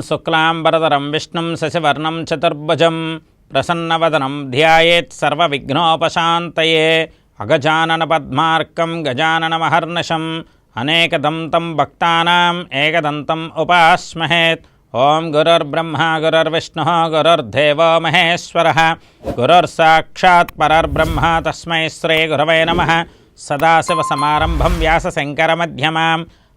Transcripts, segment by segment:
शुक्लाम्बरधरं, विष्णुं शशिवर्णं चतुर्भुजं, प्रसन्नवदनं ध्यानोपशात अगजानन अगजाननपद्मार्कं गजाननमहर्निशम् अनेकदन्तं भक्तानाम् एकदन्तम् उपास्महेत्। ॐ गुरुर्ब्रह्मा, गुरुर्विष्णुः, गुरुर्देवो महेश्वरः। गुरुर्साक्षात् परर्ब्रह्मा, तस्मै नम नमः। सदाशिवसमारम्भं मध्यमा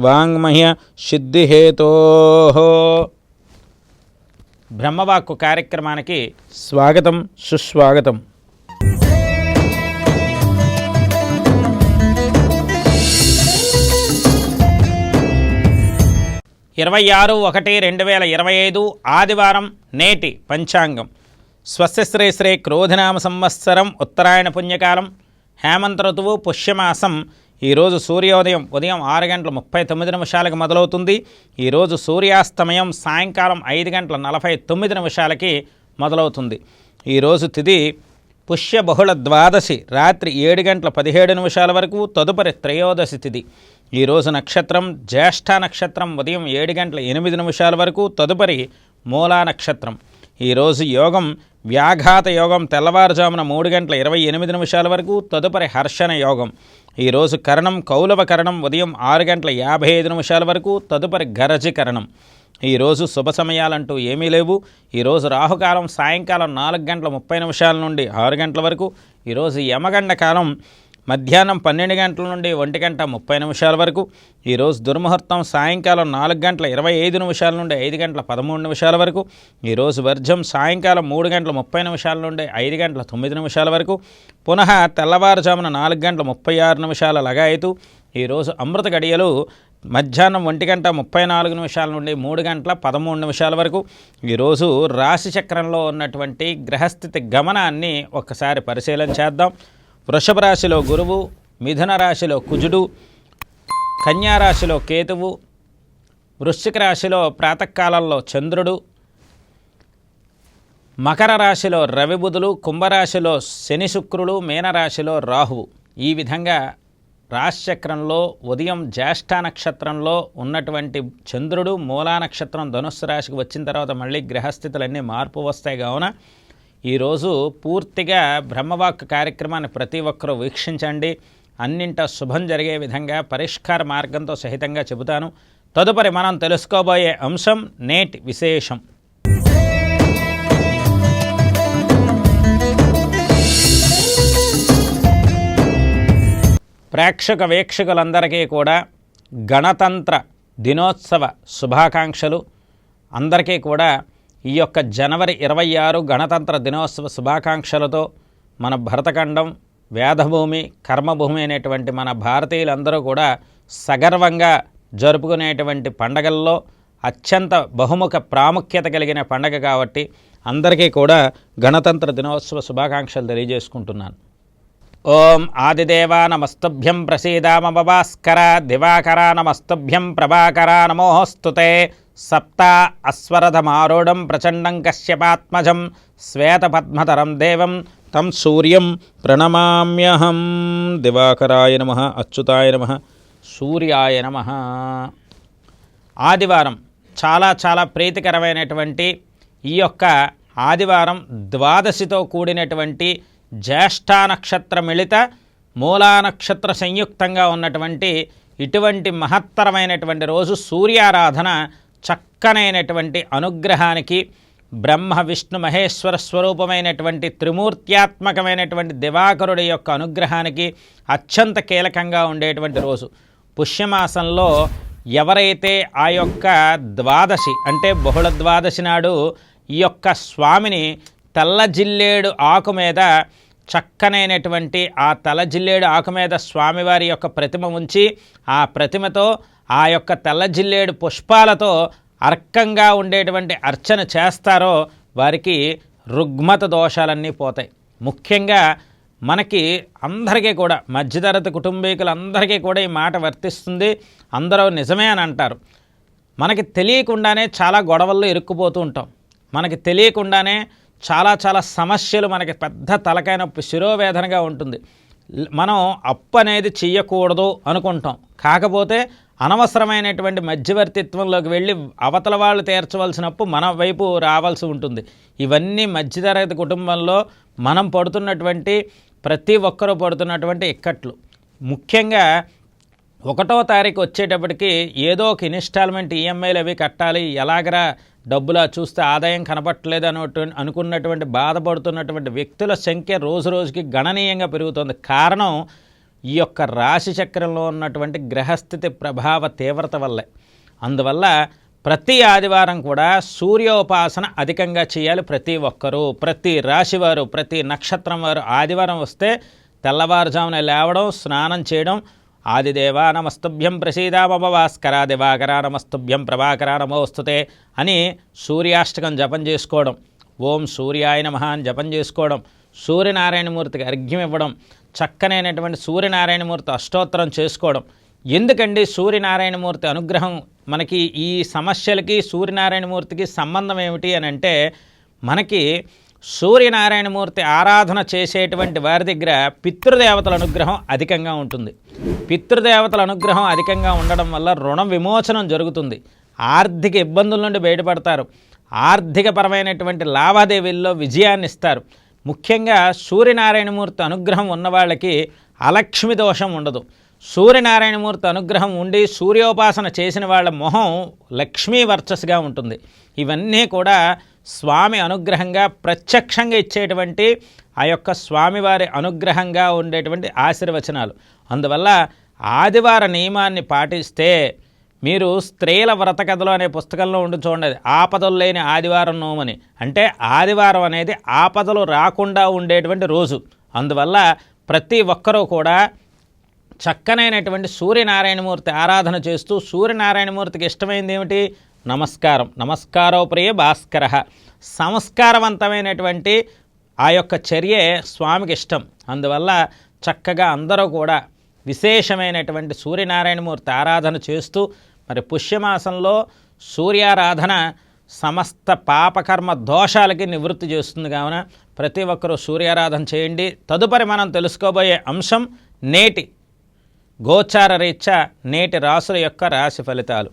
వాంగ్మహ్య సిద్ధిహేతో బ్రహ్మవాక్కు కార్యక్రమానికి స్వాగతం సుస్వాగతం. ఇరవై ఆరు ఒకటి రెండు వేల ఇరవై ఐదు ఆదివారం నేటి పంచాంగం. స్వస్యశ్రీ శ్రీ క్రోధనామ సంవత్సరం ఉత్తరాయణ పుణ్యకాలం హేమంత ఋతువు పుష్యమాసం ఈరోజు సూర్యోదయం ఉదయం ఆరు గంటల ముప్పై తొమ్మిది నిమిషాలకు మొదలవుతుంది. ఈరోజు సూర్యాస్తమయం సాయంకాలం ఐదు గంటల నలభై తొమ్మిది నిమిషాలకి మొదలవుతుంది. ఈరోజు తిది పుష్య బహుళ ద్వాదశి రాత్రి ఏడు గంటల పదిహేడు నిమిషాల వరకు తదుపరి త్రయోదశి తిథి ఈరోజు నక్షత్రం జ్యేష్ఠ నక్షత్రం ఉదయం ఏడు గంటల ఎనిమిది నిమిషాల వరకు తదుపరి మూలా నక్షత్రం. ఈరోజు యోగం వ్యాఘాత యోగం తెల్లవారుజామున మూడు గంటల ఇరవై ఎనిమిది నిమిషాల వరకు తదుపరి హర్షణ యోగం. ఈరోజు కరణం కౌలవ కరణం ఉదయం ఆరు గంటల యాభై ఐదు నిమిషాల వరకు తదుపరి గరజి కరణం. ఈరోజు శుభ సమయాలంటూ ఏమీ లేవు. ఈరోజు రాహుకాలం సాయంకాలం నాలుగు గంటల ముప్పై నిమిషాల నుండి ఆరు గంటల వరకు. ఈరోజు యమగండ కాలం మధ్యాహ్నం పన్నెండు గంటల నుండి ఒంటి గంట ముప్పై నిమిషాల వరకు ఈరోజు దుర్ముహూర్తం సాయంకాలం నాలుగు గంటల ఇరవై ఐదు నిమిషాల నుండి ఐదు గంటల పదమూడు నిమిషాల వరకు ఈరోజు వర్జం సాయంకాలం మూడు గంటల ముప్పై నిమిషాల నుండి ఐదు గంటల తొమ్మిది నిమిషాల వరకు పునః తెల్లవారుజామున నాలుగు గంటల ముప్పై ఆరు నిమిషాల లగాయతు ఈరోజు అమృత గడియలు మధ్యాహ్నం ఒంటి గంట ముప్పై నాలుగు నిమిషాల నుండి మూడు గంటల పదమూడు నిమిషాల వరకు ఈరోజు రాశి చక్రంలో ఉన్నటువంటి గ్రహస్థితి గమనాన్ని ఒక్కసారి పరిశీలన చేద్దాం. వృషభ రాశిలో గురువు మిథున రాశిలో కుజుడు కన్యారాశిలో కేతువు వృశ్చిక రాశిలో ప్రాతకాలంలో చంద్రుడు మకర రాశిలో రవిబుధులు కుంభరాశిలో శని శుక్రుడు మీనరాశిలో రాహువు. ఈ విధంగా రాశిచక్రంలో ఉదయం జ్యేష్ఠ నక్షత్రంలో ఉన్నటువంటి చంద్రుడు మూలా నక్షత్రం ధనుస్సు రాశికి వచ్చిన తర్వాత మళ్ళీ గ్రహస్థితులన్నీ మార్పు వస్తాయి. కావున ఈరోజు పూర్తిగా బ్రహ్మవాక్ కార్యక్రమాన్ని ప్రతి ఒక్కరూ వీక్షించండి. అన్నింట శుభం జరిగే విధంగా పరిష్కార మార్గంతో సహితంగా చెబుతాను. తదుపరి మనం తెలుసుకోబోయే అంశం నేటి విశేషం. ప్రేక్షక వీక్షకులందరికీ కూడా గణతంత్ర దినోత్సవ శుభాకాంక్షలు. అందరికీ కూడా ఈ యొక్క జనవరి ఇరవై ఆరు గణతంత్ర దినోత్సవ శుభాకాంక్షలతో మన భరతఖండం వేదభూమి కర్మభూమి అనేటువంటి మన భారతీయులందరూ కూడా సగర్వంగా జరుపుకునేటువంటి పండగల్లో అత్యంత బహుముఖ ప్రాముఖ్యత కలిగిన పండగ కాబట్టి అందరికీ కూడా గణతంత్ర దినోత్సవ శుభాకాంక్షలు తెలియజేసుకుంటున్నాను. ఓం ఆదిదేవా నమస్తుభ్యం ప్రసీదామ బభాస్కర దివాకర నమస్తుభ్యం ప్రభాకర నమోస్తుతే సప్త అశ్వరథమారూఢం ప్రచండం కశ్యపాత్మజం శ్వేతపద్మతరం దేవం తం సూర్యం ప్రణమామ్యహం. దివాకరాయ నమ అచ్యుతాయ నమ సూర్యాయ నమ. ఆదివారం చాలా చాలా ప్రీతికరమైనటువంటి ఈ యొక్క ఆదివారం ద్వాదశితో కూడినటువంటి జ్యేష్ఠ నక్షత్ర మిళిత మూలా నక్షత్ర సంయుక్తంగా ఉన్నటువంటి ఇటువంటి మహత్తరమైనటువంటి రోజు సూర్యారాధన చక్కనైనటువంటి అనుగ్రహానికి బ్రహ్మ విష్ణు మహేశ్వర స్వరూపమైనటువంటి త్రిమూర్త్యాత్మకమైనటువంటి దివాకరుడి యొక్క అనుగ్రహానికి అత్యంత కీలకంగా ఉండేటువంటి రోజు. పుష్యమాసంలో ఎవరైతే ఆ యొక్క ద్వాదశి అంటే బహుళ ద్వాదశి నాడు ఈ యొక్క స్వామిని తెల్ల జిల్లేడు ఆకు మీద చక్కనైనటువంటి ఆ తల జిల్లేడు ఆకు మీద స్వామివారి యొక్క ప్రతిమ ఉంచి ఆ ప్రతిమతో ఆ యొక్క తెల్ల జిల్లేడు పుష్పాలతో అర్కంగా ఉండేటువంటి అర్చన చేస్తారో వారికి రుగ్మత దోషాలన్నీ పోతాయి. ముఖ్యంగా మనకి అందరికీ కూడా మధ్యతరగతి కుటుంబీకులందరికీ కూడా ఈ మాట వర్తిస్తుంది. అందరూ నిజమే అని అంటారు. మనకి తెలియకుండానే చాలా గొడవల్లో ఇరుక్కుపోతూ ఉంటాం. మనకి తెలియకుండానే చాలా చాలా సమస్యలు మనకి పెద్ద తలకైన శిరోవేదనగా ఉంటుంది. మనం అప్పు అనేది చెయ్యకూడదు అనుకుంటాం. కాకపోతే అనవసరమైనటువంటి మధ్యవర్తిత్వంలోకి వెళ్ళి అవతల వాళ్ళు తీర్చవలసినప్పుడు మన వైపు రావాల్సి ఉంటుంది. ఇవన్నీ మధ్యతరగతి కుటుంబంలో మనం పడుతున్నటువంటి ప్రతి ఒక్కరూ పడుతున్నటువంటి ఇక్కట్లు. ముఖ్యంగా ఒకటో తారీఖు వచ్చేటప్పటికి ఏదో ఒక ఇన్స్టాల్మెంట్ ఈఎంఐలు అవి కట్టాలి ఎలాగరా డబ్బులా చూస్తే ఆదాయం కనపట్టలేదు అన్నట్టు అనుకున్నటువంటి బాధపడుతున్నటువంటి వ్యక్తుల సంఖ్య రోజు రోజుకి గణనీయంగా పెరుగుతుంది. కారణం ఈ యొక్క రాశి చక్రంలో ఉన్నటువంటి గ్రహస్థితి ప్రభావ తీవ్రత వల్లే. అందువల్ల ప్రతి ఆదివారం కూడా సూర్యోపాసన అధికంగా చేయాలి ప్రతి ఒక్కరూ. ప్రతి రాశివారు ప్రతి నక్షత్రం వారు ఆదివారం వస్తే తెల్లవారుజామున లేవడం స్నానం చేయడం. ఆదిదేవా నమస్తుభ్యం ప్రసీదామభవాస్కర దివాకర నమస్తుభ్యం ప్రభాకర నమోస్తుతే అని సూర్యాష్టకం జపం చేసుకోవడం. ఓం సూర్యాయ నమః అని జపం చేసుకోవడం. సూర్యనారాయణమూర్తికి అర్ఘ్యం ఇవ్వడం చక్కనైనటువంటి సూర్యనారాయణమూర్తి అష్టోత్తరం చేసుకోవడం. ఎందుకండి సూర్యనారాయణమూర్తి అనుగ్రహం? మనకి ఈ సమస్యలకి సూర్యనారాయణమూర్తికి సంబంధం ఏమిటి అని అంటే మనకి సూర్యనారాయణమూర్తి ఆరాధన చేసేటువంటి వారి దగ్గర పితృదేవతల అనుగ్రహం అధికంగా ఉంటుంది. పితృదేవతల అనుగ్రహం అధికంగా ఉండడం వల్ల రుణ విమోచనం జరుగుతుంది. ఆర్థిక ఇబ్బందుల నుండి బయటపడతారు. ఆర్థికపరమైనటువంటి లావాదేవీల్లో విజయాన్ని ఇస్తారు ముఖ్యంగా సూర్యనారాయణమూర్తి అనుగ్రహం ఉన్నవాళ్ళకి అలక్ష్మి దోషం ఉండదు. సూర్యనారాయణమూర్తి అనుగ్రహం ఉండి సూర్యోపాసన చేసిన వాళ్ళ మొహం లక్ష్మీ వర్చస్గా ఉంటుంది. ఇవన్నీ కూడా స్వామి అనుగ్రహంగా ప్రత్యక్షంగా ఇచ్చేటువంటి ఆ యొక్క స్వామివారి అనుగ్రహంగా ఉండేటువంటి ఆశీర్వచనాలు. అందువల్ల ఆదివార నియమాన్ని పాటిస్తే మీరు స్త్రీల వ్రత కథలు అనే పుస్తకంలో ఉండి చూడండి. ఆపదలు లేని ఆదివారం నోమని. అంటే ఆదివారం అనేది ఆపదలు రాకుండా ఉండేటువంటి రోజు. అందువల్ల ప్రతి ఒక్కరూ కూడా చక్కనైనటువంటి సూర్యనారాయణమూర్తి ఆరాధన చేస్తూ సూర్యనారాయణమూర్తికి ఇష్టమైంది ఏమిటి? నమస్కారం. నమస్కారో ప్రియ భాస్కర. సంస్కారవంతమైనటువంటి ఆ యొక్క చర్యే స్వామికి ఇష్టం. అందువల్ల చక్కగా అందరూ కూడా విశేషమైనటువంటి సూర్యనారాయణమూర్తి ఆరాధన చేస్తూ మరి పుష్యమాసంలో సూర్యారాధన సమస్త పాపకర్మ దోషాలకి నివృత్తి చేస్తుంది కావున ప్రతి ఒక్కరూ సూర్యారాధన చేయండి. తదుపరి మనం తెలుసుకోబోయే అంశం నేటి గోచార రీత్యా నేటి రాసుల యొక్క రాశి ఫలితాలు.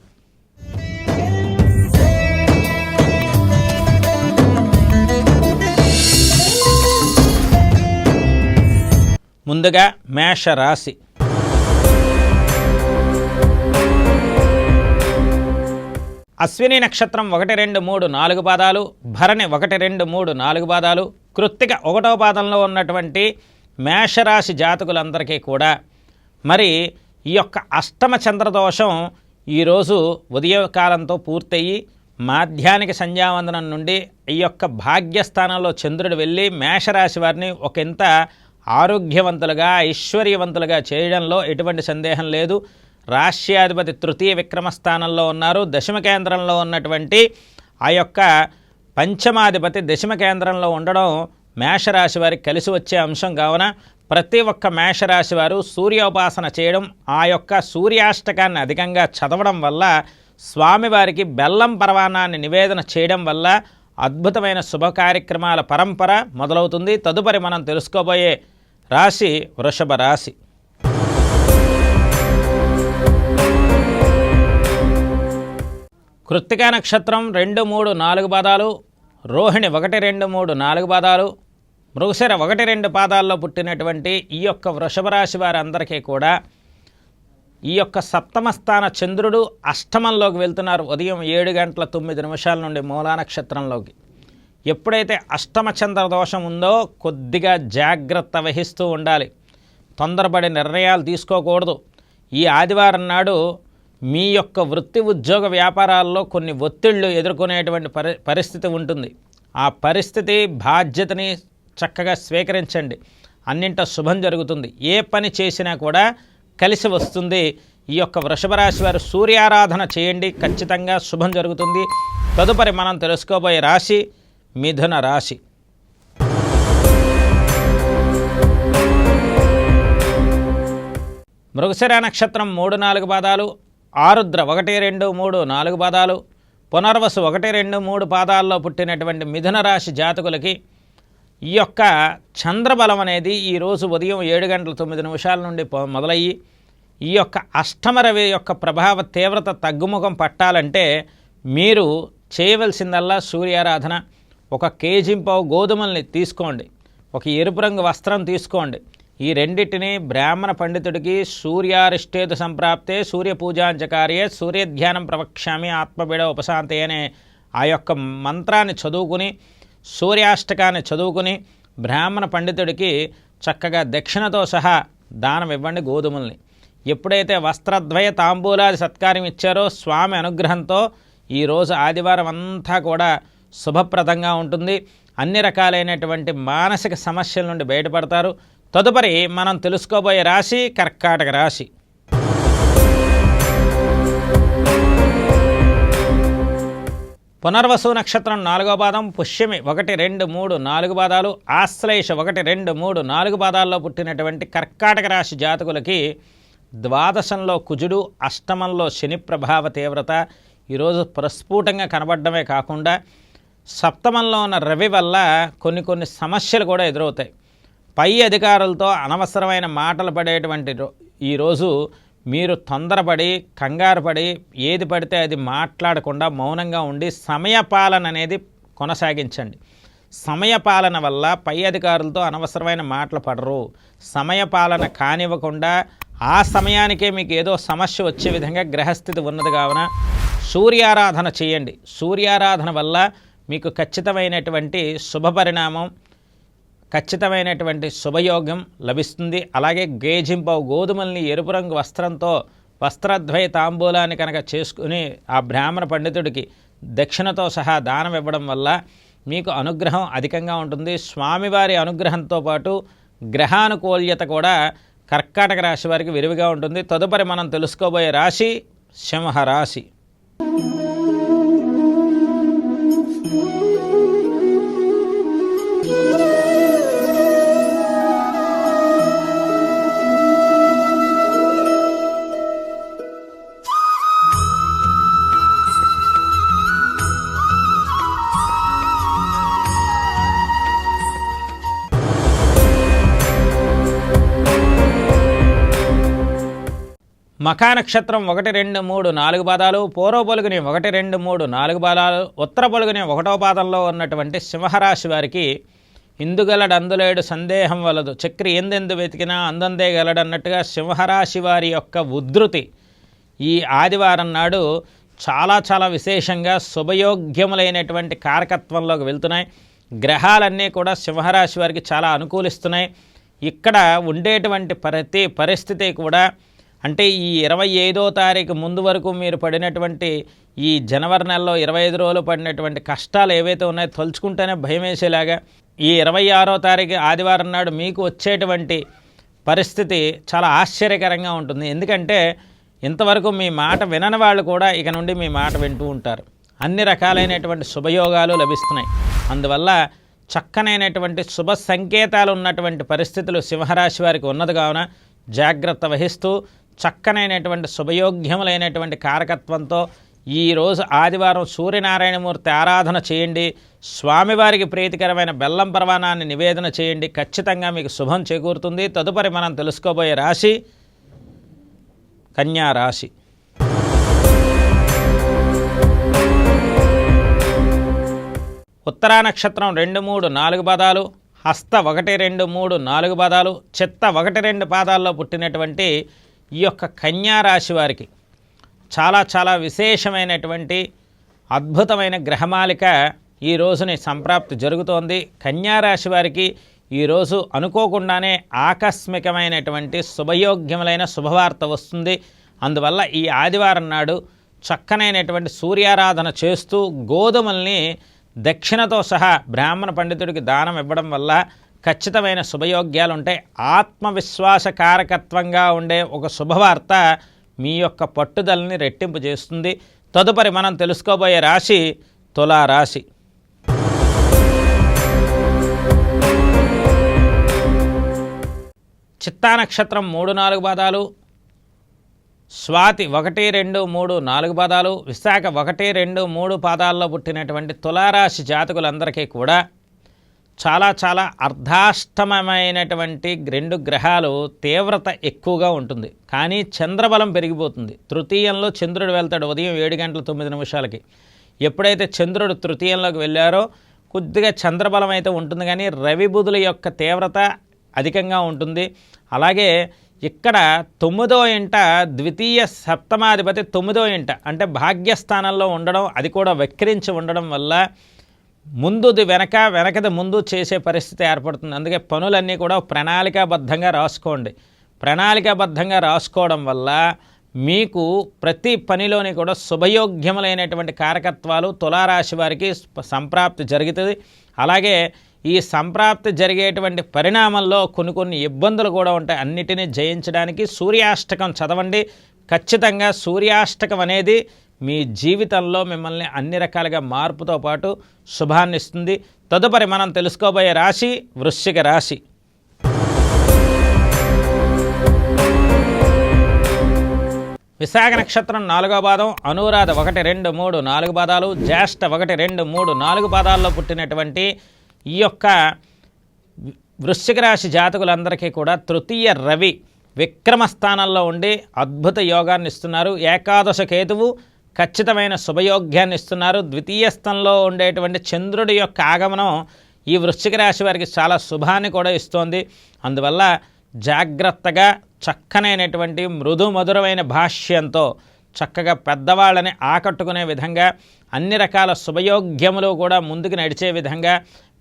ముందుగా మేష అశ్విని నక్షత్రం ఒకటి రెండు మూడు నాలుగు పాదాలు భరణి ఒకటి రెండు మూడు నాలుగు పాదాలు కృత్తిక ఒకటో పాదంలో ఉన్నటువంటి మేషరాశి జాతకులందరికీ కూడా మరి ఈ యొక్క అష్టమ చంద్రదోషం ఈరోజు ఉదయకాలంతో పూర్తయి మాధ్యానిక సంధ్యావందనం నుండి ఈ యొక్క భాగ్యస్థానంలో చంద్రుడు వెళ్ళి మేషరాశి వారిని ఒకంత ఆరోగ్యవంతులుగా ఐశ్వర్యవంతులుగా చేయడంలో ఎటువంటి సందేహం లేదు. రాష్ట్రాధిపతి తృతీయ విక్రమ స్థానంలో ఉన్నారు. దశమ కేంద్రంలో ఉన్నటువంటి ఆ యొక్క పంచమాధిపతి దశమ కేంద్రంలో ఉండడం మేషరాశి వారికి కలిసి వచ్చే అంశం. కావున ప్రతి ఒక్క మేషరాశి వారు సూర్యోపాసన చేయడం ఆ యొక్క సూర్యాష్టకాన్ని అధికంగా చదవడం వల్ల స్వామివారికి బెల్లం పరవానాన్ని నివేదన చేయడం వల్ల అద్భుతమైన శుభ కార్యక్రమాల పరంపర మొదలవుతుంది. తదుపరి మనం తెలుసుకోబోయే రాశి వృషభ రాశి. కృత్తికా నక్షత్రం రెండు మూడు నాలుగు పాదాలు రోహిణి ఒకటి రెండు మూడు నాలుగు పాదాలు మృగశిర ఒకటి రెండు పాదాల్లో పుట్టినటువంటి ఈ యొక్క వృషభ రాశి వారందరికీ కూడా ఈ యొక్క సప్తమ స్థాన చంద్రుడు అష్టమంలోకి వెళ్తున్నారు. ఉదయం ఏడు గంటల తొమ్మిది నిమిషాల నుండి మూలా నక్షత్రంలోకి. ఎప్పుడైతే అష్టమ చంద్ర దోషం ఉందో కొద్దిగా జాగ్రత్త వహిస్తూ ఉండాలి. తొందరపడి నిర్ణయాలు తీసుకోకూడదు. ఈ ఆదివారం నాడు మీ యొక్క వృత్తి ఉద్యోగ వ్యాపారాల్లో కొన్ని ఒత్తిళ్ళు ఎదుర్కొనేటువంటి పరి పరిస్థితి ఉంటుంది. ఆ పరిస్థితి బాధ్యతని చక్కగా స్వీకరించండి. అన్నింట శుభం జరుగుతుంది. ఏ పని చేసినా కూడా కలిసి వస్తుంది. ఈ యొక్క వృషభ రాశి వారు సూర్యారాధన చేయండి. ఖచ్చితంగా శుభం జరుగుతుంది. తదుపరి మనం తెలుసుకోబోయే రాశి మిథున రాశి. మృగశిర నక్షత్రం మూడు నాలుగు పాదాలు ఆరుద్ర ఒకటి రెండు మూడు నాలుగు పాదాలు పునర్వసు ఒకటి రెండు మూడు పాదాల్లో పుట్టినటువంటి మిథున రాశి జాతకులకి ఈ యొక్క చంద్రబలం అనేది ఈరోజు ఉదయం ఏడు గంటల తొమ్మిది నిమిషాల నుండి మొదలయ్యి ఈ యొక్క అష్టమ రవి యొక్క ప్రభావ తీవ్రత తగ్గుముఖం పట్టాలంటే మీరు చేయవలసిందల్లా సూర్యారాధన. ఒక కేజింపావు గోధుమల్ని తీసుకోండి. ఒక ఎరుపు రంగు వస్త్రం తీసుకోండి. ఈ రెండింటిని బ్రాహ్మణ పండితుడికి సూర్యారిష్టేతు సంప్రాప్తే సూర్యపూజాంచకార్యే సూర్యధ్యానం ప్రవక్ష్యామి ఆత్మబిడ ఉపశాంతి అనే ఆ యొక్క మంత్రాన్ని చదువుకుని సూర్యాష్టకాన్ని చదువుకుని బ్రాహ్మణ పండితుడికి చక్కగా దక్షిణతో సహా దానం ఇవ్వండి గోధుమల్ని. ఎప్పుడైతే వస్త్రద్వయ తాంబూలాది సత్కారం ఇచ్చారో స్వామి అనుగ్రహంతో ఈరోజు ఆదివారం అంతా కూడా శుభప్రదంగా ఉంటుంది. అన్ని రకాలైనటువంటి మానసిక సమస్యల నుండి బయటపడతారు. తదుపరి మనం తెలుసుకోబోయే రాశి కర్కాటక రాశి. పునర్వసు నక్షత్రం నాలుగో పాదం పుష్యమి ఒకటి రెండు మూడు నాలుగు పాదాలు ఆశ్లేష ఒకటి రెండు మూడు నాలుగు పాదాల్లో పుట్టినటువంటి కర్కాటక రాశి జాతకులకి ద్వాదశంలో కుజుడు అష్టమంలో శని ప్రభావ తీవ్రత ఈరోజు ప్రస్ఫుటంగా కనబడడమే కాకుండా సప్తమంలో ఉన్న రవి వల్ల కొన్ని కొన్ని సమస్యలు కూడా ఎదురవుతాయి. పై అధికారులతో అనవసరమైన మాటలు పడేటువంటి రో- ఈరోజు మీరు తొందరపడి కంగారు పడి ఏది పడితే అది మాట్లాడకుండా మౌనంగా ఉండి సమయపాలన అనేది కొనసాగించండి. సమయపాలన వల్ల పై అధికారులతో అనవసరమైన మాటలు పడరు. సమయపాలన కానివ్వకుండా ఆ సమయానికే మీకు ఏదో సమస్య వచ్చే విధంగా గ్రహస్థితి ఉన్నది కావున సూర్యారాధన చేయండి. సూర్యారాధన వల్ల మీకు ఖచ్చితమైనటువంటి శుభ పరిణామం ఖచ్చితమైనటువంటి శుభయోగం లభిస్తుంది. అలాగే గేజింపవు గోధుమల్ని ఎరుపు రంగు వస్త్రంతో వస్త్రద్వయ తాంబూలాన్ని కనుక చేసుకుని ఆ బ్రాహ్మణ పండితుడికి దక్షిణతో సహా దానం ఇవ్వడం వల్ల మీకు అనుగ్రహం అధికంగా ఉంటుంది. స్వామివారి అనుగ్రహంతో పాటు గ్రహానుకూల్యత కూడా కర్కాటక రాశి వారికి విరివిగా ఉంటుంది. తదుపరి మనం తెలుసుకోబోయే రాశి సింహరాశి. మఖా నక్షత్రం ఒకటి రెండు మూడు నాలుగు పాదాలు పూర్వ పలుగుని ఒకటి రెండు మూడు నాలుగు పాదాలు ఉత్తర పలుగుని ఒకటో పాదంలో ఉన్నటువంటి సింహరాశి వారికి ఇందుగలడందులేడు సందేహం వలదు. చక్రి ఎందెందు వెతికినా అందందే గలడన్నట్టుగా సింహరాశి వారి యొక్క ఉద్ధృతి ఈ ఆదివారం నాడు చాలా చాలా విశేషంగా శుభయోగ్యములైనటువంటి కారకత్వంలోకి వెళ్తున్నాయి. గ్రహాలన్నీ కూడా సింహరాశి వారికి చాలా అనుకూలిస్తున్నాయి. ఇక్కడ ఉండేటువంటి ప్రతి పరిస్థితి కూడా అంటే ఈ ఇరవై ఐదో తారీఖు ముందు వరకు మీరు పడినటువంటి ఈ జనవరి నెలలో ఇరవై ఐదు రోజులు పడినటువంటి కష్టాలు ఏవైతే ఉన్నాయో తలుచుకుంటేనే భయం వేసేలాగా ఈ ఇరవై ఆరో తారీఖు ఆదివారం నాడు మీకు వచ్చేటువంటి పరిస్థితి చాలా ఆశ్చర్యకరంగా ఉంటుంది. ఎందుకంటే ఇంతవరకు మీ మాట వినని వాళ్ళు కూడా ఇక నుండి మీ మాట వింటూ ఉంటారు. అన్ని రకాలైనటువంటి శుభయోగాలు లభిస్తున్నాయి. అందువల్ల చక్కనైనటువంటి శుభ సంకేతాలు ఉన్నటువంటి పరిస్థితులు సింహరాశి వారికి ఉన్నది కావున జాగ్రత్త వహిస్తూ చక్కనైనటువంటి శుభయోగ్యములైనటువంటి కారకత్వంతో ఈరోజు ఆదివారం సూర్యనారాయణమూర్తి ఆరాధన చేయండి. స్వామివారికి ప్రీతికరమైన బెల్లం పర్వాణాన్ని నివేదన చేయండి. ఖచ్చితంగా మీకు శుభం చేకూరుతుంది. తదుపరి మనం తెలుసుకోబోయే రాశి కన్యా రాశి. ఉత్తరా నక్షత్రం రెండు మూడు నాలుగు పదాలు హస్త ఒకటి రెండు మూడు నాలుగు పదాలు చిత్త ఒకటి రెండు పాదాల్లో పుట్టినటువంటి ఈ యొక్క కన్యా రాశి వారికి చాలా చాలా విశేషమైనటువంటి అద్భుతమైన గ్రహమాలిక ఈ రోజుని సంప్రాప్తి జరుగుతోంది. కన్యారాశి వారికి ఈరోజు అనుకోకుండానే ఆకస్మికమైనటువంటి శుభయోగ్యములైన శుభవార్త వస్తుంది. అందువల్ల ఈ ఆదివారం నాడు చక్కనైనటువంటి సూర్యారాధన చేస్తూ గోధుమల్ని దక్షిణతో సహా బ్రాహ్మణ పండితుడికి దానం ఇవ్వడం వల్ల ఖచ్చితమైన శుభయోగ్యాలు ఉంటాయి ఆత్మవిశ్వాస కారకత్వంగా ఉండే ఒక శుభవార్త మీ యొక్క పట్టుదలని రెట్టింపు చేస్తుంది. తదుపరి మనం తెలుసుకోబోయే రాశి తులారాశి. చిత్తా నక్షత్రం మూడు నాలుగు పాదాలు స్వాతి ఒకటి రెండు మూడు నాలుగు పాదాలు విశాఖ ఒకటి రెండు మూడు పాదాల్లో పుట్టినటువంటి తులారాశి జాతకులందరికీ కూడా చాలా చాలా అర్ధాష్టమమైనటువంటి రెండు గ్రహాలు తీవ్రత ఎక్కువగా ఉంటుంది. కానీ చంద్రబలం పెరిగిపోతుంది. తృతీయంలో చంద్రుడు వెళ్తాడు ఉదయం ఏడు గంటల తొమ్మిది నిమిషాలకి. ఎప్పుడైతే చంద్రుడు తృతీయంలోకి వెళ్ళారో కొద్దిగా చంద్రబలం అయితే ఉంటుంది కానీ రవిబుధుల యొక్క తీవ్రత అధికంగా ఉంటుంది. అలాగే ఇక్కడ తొమ్మిదో ఇంట ద్వితీయ సప్తమాధిపతి తొమ్మిదో ఇంట అంటే భాగ్యస్థానంలో ఉండడం అది కూడా వక్రించి ఉండడం వల్ల ముందుది వెనక వెనకది ముందు చేసే పరిస్థితి ఏర్పడుతుంది. అందుకే పనులన్నీ కూడా ప్రణాళికాబద్ధంగా రాసుకోండి. ప్రణాళికాబద్ధంగా రాసుకోవడం వల్ల మీకు ప్రతి పనిలోని కూడా శుభయోగ్యములైనటువంటి కారకత్వాలు తులారాశి వారికి సంప్రాప్తి జరుగుతుంది. అలాగే ఈ సంప్రాప్తి జరిగేటువంటి పరిణామంలో కొన్ని కొన్ని ఇబ్బందులు కూడా ఉంటాయి. అన్నిటినీ జయించడానికి సూర్యాష్టకం చదవండి. ఖచ్చితంగా సూర్యాష్టకం అనేది మీ జీవితంలో మిమ్మల్ని అన్ని రకాలుగా మార్పుతో పాటు శుభాన్ని ఇస్తుంది. తదుపరి మనం తెలుసుకోబోయే రాశి వృశ్చిక రాశి. విశాఖ నక్షత్రం నాలుగో పాదం అనురాధ ఒకటి రెండు మూడు నాలుగు పాదాలు జ్యేష్ఠ ఒకటి రెండు మూడు నాలుగు పాదాల్లో పుట్టినటువంటి ఈ యొక్క వృశ్చిక రాశి జాతకులందరికీ కూడా తృతీయ రవి విక్రమ స్థానంలో ఉండి అద్భుత యోగాన్ని ఇస్తున్నారు. ఏకాదశ కేతువు ఖచ్చితమైన శుభయోగ్యాన్ని ఇస్తున్నారు. ద్వితీయ స్థంలో ఉండేటువంటి చంద్రుడి యొక్క ఆగమనం ఈ వృశ్చిక రాశి వారికి చాలా శుభాన్ని కూడా ఇస్తోంది. అందువల్ల జాగ్రత్తగా చక్కనైనటువంటి మృదు మధురమైన భాష్యంతో చక్కగా పెద్దవాళ్ళని ఆకట్టుకునే విధంగా అన్ని రకాల శుభయోగ్యములు కూడా ముందుకు నడిచే విధంగా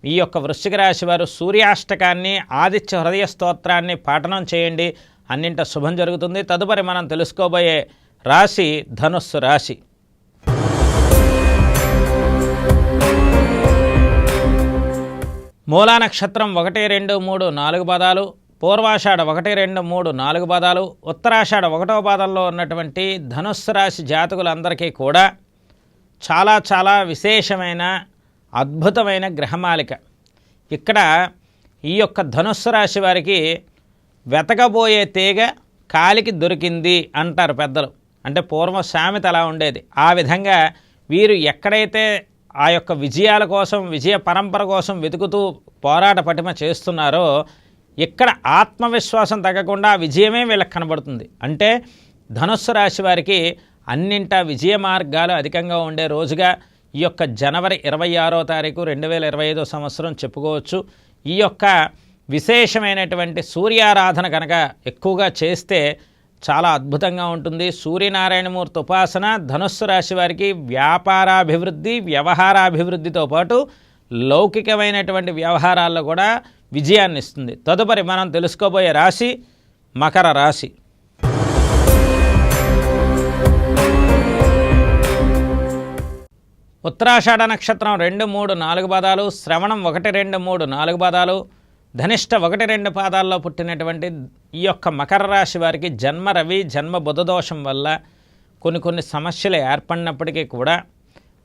ఈ యొక్క వృశ్చిక రాశి వారు సూర్యాష్టకాన్ని ఆదిత్య హృదయ స్తోత్రాన్ని పాఠనం చేయండి. అన్నింట శుభం జరుగుతుంది. తదుపరి మనం తెలుసుకోబోయే రాశి ధనుస్సు రాశి. మూలా నక్షత్రం ఒకటి రెండు మూడు నాలుగు పదాలు పూర్వాషాఢ ఒకటి రెండు మూడు నాలుగు పదాలు ఉత్తరాషాఢ ఒకటో పాదంలో ఉన్నటువంటి ధనుస్సు రాశి జాతకులందరికీ కూడా చాలా చాలా విశేషమైన అద్భుతమైన గ్రహమాలిక. ఇక్కడ ఈ యొక్క ధనుస్సు రాశి వారికి వెతకబోయే తీగ కాలికి దొరికింది అంటారు పెద్దలు. అంటే పూర్వ సామెత అలా ఉండేది. ఆ విధంగా వీరు ఎక్కడైతే ఆ యొక్క విజయాల కోసం విజయ పరంపర కోసం వెతుకుతూ పోరాట పటిమ చేస్తున్నారో ఇక్కడ ఆత్మవిశ్వాసం తగ్గకుండా ఆ విజయమే వీళ్ళకి కనబడుతుంది. అంటే ధనుస్సు రాశి వారికి అన్నింటా విజయ మార్గాలు అధికంగా ఉండే రోజుగా ఈ యొక్క జనవరి ఇరవై ఆరో తారీఖు రెండు వేల ఇరవై ఐదో సంవత్సరం చెప్పుకోవచ్చు. ఈ యొక్క విశేషమైనటువంటి సూర్యారాధన కనుక ఎక్కువగా చేస్తే చాలా అద్భుతంగా ఉంటుంది. సూర్యనారాయణమూర్తి ఉపాసన ధనుస్సు రాశి వారికి వ్యాపారాభివృద్ధి వ్యవహారాభివృద్ధితో పాటు లౌకికమైనటువంటి వ్యవహారాల్లో కూడా విజయాన్ని ఇస్తుంది. తదుపరి మనం తెలుసుకోబోయే రాశి మకర రాశి. ఉత్తరాషాఢ నక్షత్రం రెండు మూడు నాలుగు పదాలు శ్రవణం ఒకటి రెండు మూడు నాలుగు పదాలు ధనిష్ట ఒకటి రెండు పాదాల్లో పుట్టినటువంటి ఈ యొక్క మకర రాశి వారికి జన్మ రవి జన్మ బుధ దోషం వల్ల కొన్ని కొన్ని సమస్యలు ఏర్పడినప్పటికీ కూడా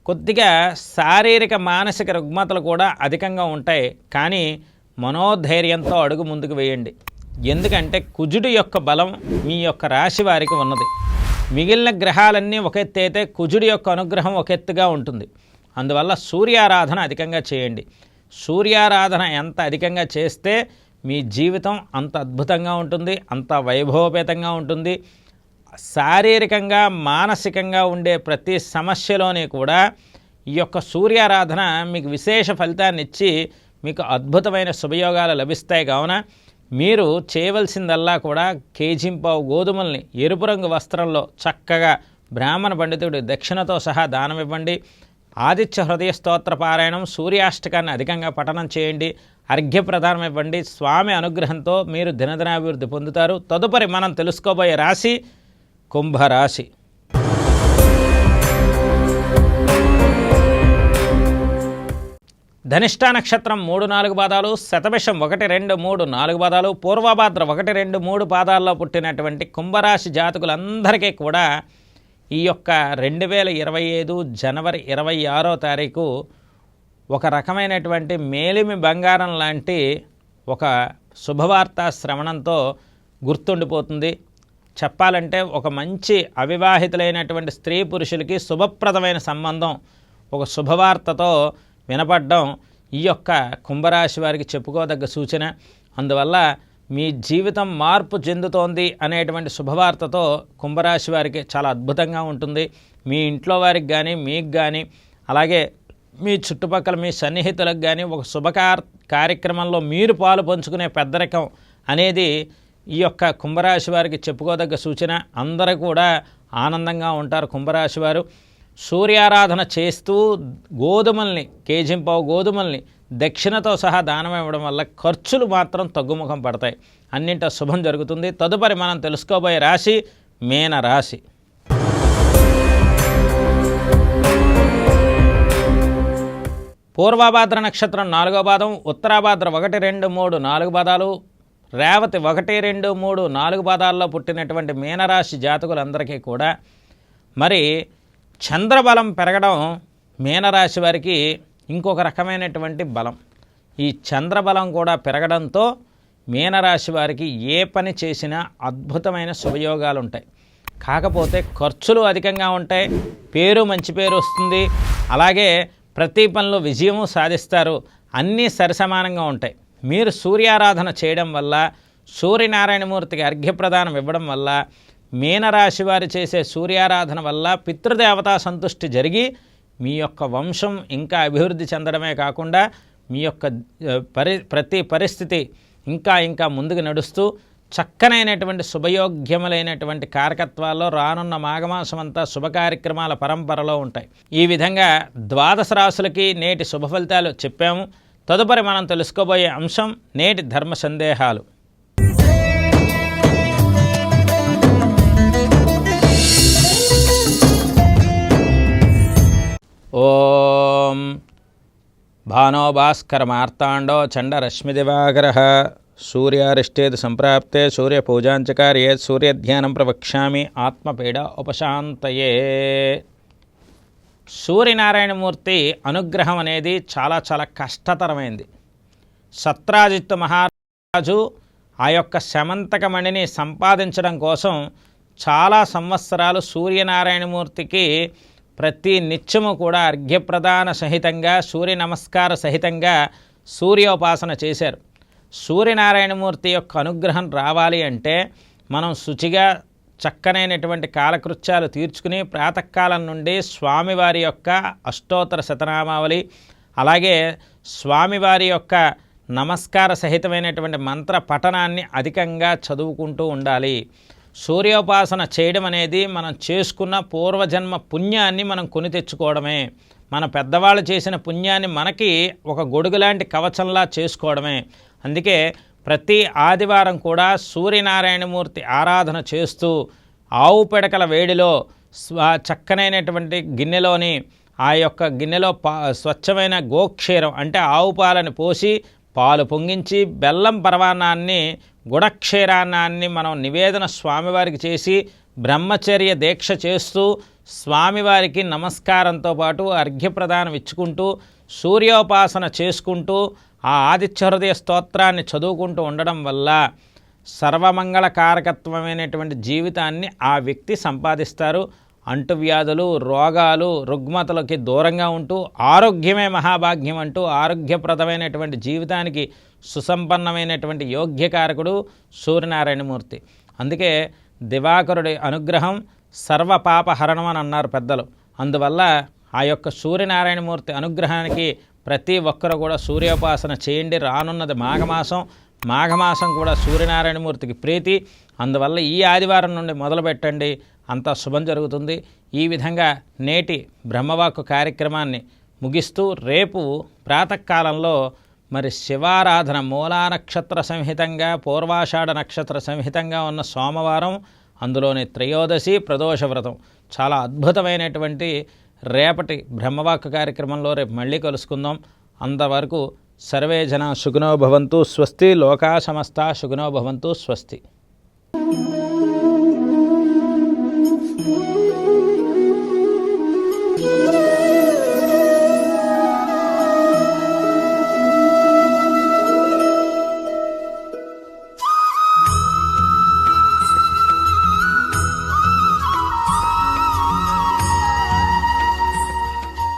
కొద్దిగా శారీరక మానసిక రుగ్మతలు కూడా అధికంగా ఉంటాయి. కానీ మనోధైర్యంతో అడుగు ముందుకు వేయండి. ఎందుకంటే కుజుడు యొక్క బలం మీ యొక్క రాశి వారికి ఉన్నది. మిగిలిన గ్రహాలన్నీ ఒక ఎత్తు అయితే కుజుడి యొక్క అనుగ్రహం ఒక ఎత్తుగా ఉంటుంది. అందువల్ల సూర్యారాధన అధికంగా చేయండి. సూర్యారాధన ఎంత అధికంగా చేస్తే మీ జీవితం అంత అద్భుతంగా ఉంటుంది అంత వైభవపేతంగా ఉంటుంది. శారీరకంగా మానసికంగా ఉండే ప్రతి సమస్యలోని కూడా ఈ యొక్క సూర్యారాధన మీకు విశేష ఫలితాన్ని ఇచ్చి మీకు అద్భుతమైన శుభయోగాలు లభిస్తాయి. కావున మీరు చేయవలసిందల్లా కూడా కేజింపావు గోధుమల్ని ఎరుపు రంగు వస్త్రంలో చక్కగా బ్రాహ్మణ పండితుడి దక్షిణతో సహా దానం ఇవ్వండి. ఆదిత్య హృదయ స్తోత్ర పారాయణం సూర్యాష్టకాన్ని అధికంగా పఠనం చేయండి. అర్ఘ్యప్రదానం ఇవ్వండి. స్వామి అనుగ్రహంతో మీరు దినదినాభివృద్ధి పొందుతారు. తదుపరి మనం తెలుసుకోబోయే రాశి కుంభరాశి. ధనిష్ట నక్షత్రం మూడు నాలుగు పాదాలు శతభిషం ఒకటి రెండు మూడు నాలుగు పాదాలు పూర్వభాద్ర ఒకటి రెండు మూడు పాదాల్లో పుట్టినటువంటి కుంభరాశి జాతకులందరికీ కూడా ఈ యొక్క రెండు వేల ఇరవై ఐదు జనవరి ఇరవై ఆరో తారీఖు ఒక రకమైనటువంటి మేలిమి బంగారం లాంటి ఒక శుభవార్త శ్రవణంతో గుర్తుండిపోతుంది. చెప్పాలంటే ఒక మంచి అవివాహితులైనటువంటి స్త్రీ పురుషులకి శుభప్రదమైన సంబంధం ఒక శుభవార్తతో వినపడడం ఈ యొక్క కుంభరాశి వారికి చెప్పుకోదగ్గ సూచన. అందువల్ల మీ జీవితం మార్పు చెందుతోంది అనేటువంటి శుభవార్తతో కుంభరాశి వారికి చాలా అద్భుతంగా ఉంటుంది. మీ ఇంట్లో వారికి కానీ మీకు కానీ అలాగే మీ చుట్టుపక్కల మీ సన్నిహితులకు కానీ ఒక శుభకార్ కార్యక్రమంలో మీరు పాలు పంచుకునే పెద్దరికం అనేది ఈ యొక్క కుంభరాశి వారికి చెప్పుకోదగ్గ సూచన. అందరూ కూడా ఆనందంగా ఉంటారు కుంభరాశి వారు. సూర్యారాధన చేస్తూ గోధుమల్ని కేజింపావు గోధుమల్ని దక్షిణతో సహా దానం ఇవ్వడం వల్ల ఖర్చులు మాత్రం తగ్గుముఖం పడతాయి. అన్నింట శుభం జరుగుతుంది. తదుపరి మనం తెలుసుకోబోయే రాశి మేన రాశి. పూర్వభాద్ర నక్షత్రం నాలుగో పాదం ఉత్తరాభాద్ర ఒకటి రెండు మూడు నాలుగు పాదాలు. రేవతి ఒకటి రెండు మూడు నాలుగు పాదాల్లో పుట్టినటువంటి మీనరాశి జాతకులందరికీ కూడా మరి చంద్రబలం పెరగడం మీనరాశి వారికి ఇంకొక రకమైనటువంటి బలం. ఈ చంద్రబలం కూడా పెరగడంతో మీనరాశి వారికి ఏ పని చేసినా అద్భుతమైన శుభయోగాలు ఉంటాయి కాకపోతే ఖర్చులు అధికంగా ఉంటాయి పేరు మంచి పేరు వస్తుంది అలాగే ప్రతి పనిలో విజయము సాధిస్తారు అన్నీ సరిసమానంగా ఉంటాయి. మీరు సూర్యారాధన చేయడం వల్ల సూర్యనారాయణమూర్తికి అర్ఘ్యప్రదానం ఇవ్వడం వల్ల మీనరాశి వారు చేసే సూర్యారాధన వల్ల పితృదేవతా సంతుష్టి జరిగి మీ యొక్క వంశం ఇంకా అభివృద్ధి చెందడమే కాకుండా మీ యొక్క పరి ప్రతి పరిస్థితి ఇంకా ఇంకా ముందుకు నడుస్తూ చక్కనైనటువంటి శుభయోగ్యములైనటువంటి కారకత్వాల్లో రానున్న మాఘమాసం అంతా శుభ కార్యక్రమాల పరంపరలో ఉంటాయి. ఈ విధంగా ద్వాదశ రాశులకి నేటి శుభ ఫలితాలు చెప్పాము. తదుపరి మనం తెలుసుకోబోయే అంశం నేటి ధర్మ సందేహాలు. ఓం భానో భాస్కర మార్తాండో చండరశ్మిదివాకర సూర్యారిష్టేది సంప్రాప్తే సూర్యపూజాంచకార్యేత్ సూర్యధ్యానం ప్రవక్ష్యామి ఆత్మపీడ ఉపశాంతయే. సూర్యనారాయణమూర్తి అనుగ్రహం అనేది చాలా చాలా కష్టతరమైంది. సత్రాజిత్తు మహారాజు ఆ యొక్క శమంతకమణిని సంపాదించడం కోసం చాలా సంవత్సరాలు సూర్యనారాయణమూర్తికి ప్రతి నిత్యము కూడా అర్ఘ్యప్రదాన సహితంగా సూర్య నమస్కార సహితంగా సూర్యోపాసన చేశారు. సూర్యనారాయణమూర్తి యొక్క అనుగ్రహం రావాలి అంటే మనం శుచిగా చక్కనైనటువంటి కాలకృత్యాలు తీర్చుకుని ప్రాతకాలం నుండి స్వామివారి యొక్క అష్టోత్తర శతనామావళి అలాగే స్వామివారి యొక్క నమస్కార సహితమైనటువంటి మంత్ర పఠనాన్ని అధికంగా చదువుకుంటూ ఉండాలి. సూర్యోపాసన చేయడం అనేది మనం చేసుకున్న పూర్వజన్మ పుణ్యాన్ని మనం కొని తెచ్చుకోవడమే. మన పెద్దవాళ్ళు చేసిన పుణ్యాన్ని మనకి ఒక గొడుగు లాంటి కవచంలా చేసుకోవడమే. అందుకే ప్రతి ఆదివారం కూడా సూర్యనారాయణమూర్తి ఆరాధన చేస్తూ ఆవు పిడకల వేడిలో చక్కనైనటువంటి గిన్నెలోని ఆ యొక్క గిన్నెలో పా స్వచ్ఛమైన గోక్షీరం అంటే ఆవు పాలను పోసి పాలు పొంగించి బెల్లం పరవాణాన్ని గుణక్షీరాన్నాన్ని మనం నివేదన స్వామివారికి చేసి బ్రహ్మచర్య దీక్ష చేస్తూ స్వామివారికి నమస్కారంతో పాటు అర్ఘ్యప్రదానం ఇచ్చుకుంటూ సూర్యోపాసన చేసుకుంటూ ఆ ఆదిత్య హృదయ స్తోత్రాన్ని చదువుకుంటూ ఉండడం వల్ల సర్వమంగళ కారకత్వమైనటువంటి జీవితాన్ని ఆ వ్యక్తి సంపాదిస్తారు. అంటువ్యాధులు రోగాలు రుగ్మతలకి దూరంగా ఉంటూ ఆరోగ్యమే మహాభాగ్యం అంటూ ఆరోగ్యప్రదమైనటువంటి జీవితానికి సుసంపన్నమైనటువంటి యోగ్యకారకుడు సూర్యనారాయణమూర్తి. అందుకే దివాకరుడి అనుగ్రహం సర్వపాపహరణం అని అన్నారు పెద్దలు. అందువల్ల ఆ యొక్క సూర్యనారాయణమూర్తి అనుగ్రహానికి ప్రతి ఒక్కరు కూడా సూర్యోపాసన చేయండి. రానున్నది మాఘమాసం. మాఘమాసం కూడా సూర్యనారాయణమూర్తికి ప్రీతి. అందువల్ల ఈ ఆదివారం నుండి మొదలు పెట్టండి అంతా శుభం జరుగుతుంది. ఈ విధంగా నేటి బ్రహ్మవాక్కు కార్యక్రమాన్ని ముగిస్తూ రేపు ప్రాతకాలంలో మరి శివారాధన మూలా నక్షత్ర సంహితంగా పూర్వాషాఢ నక్షత్ర సంహితంగా ఉన్న సోమవారం అందులోని త్రయోదశి ప్రదోష వ్రతం. చాలా అద్భుతమైనటువంటి రేపటి బ్రహ్మవాక్కు కార్యక్రమంలో రేపు మళ్ళీ కలుసుకుందాం. అంతవరకు సర్వే జన సుఖినో భవంతు స్వస్తి లోకా సమస్త సుఖినో భవంతు స్వస్తి.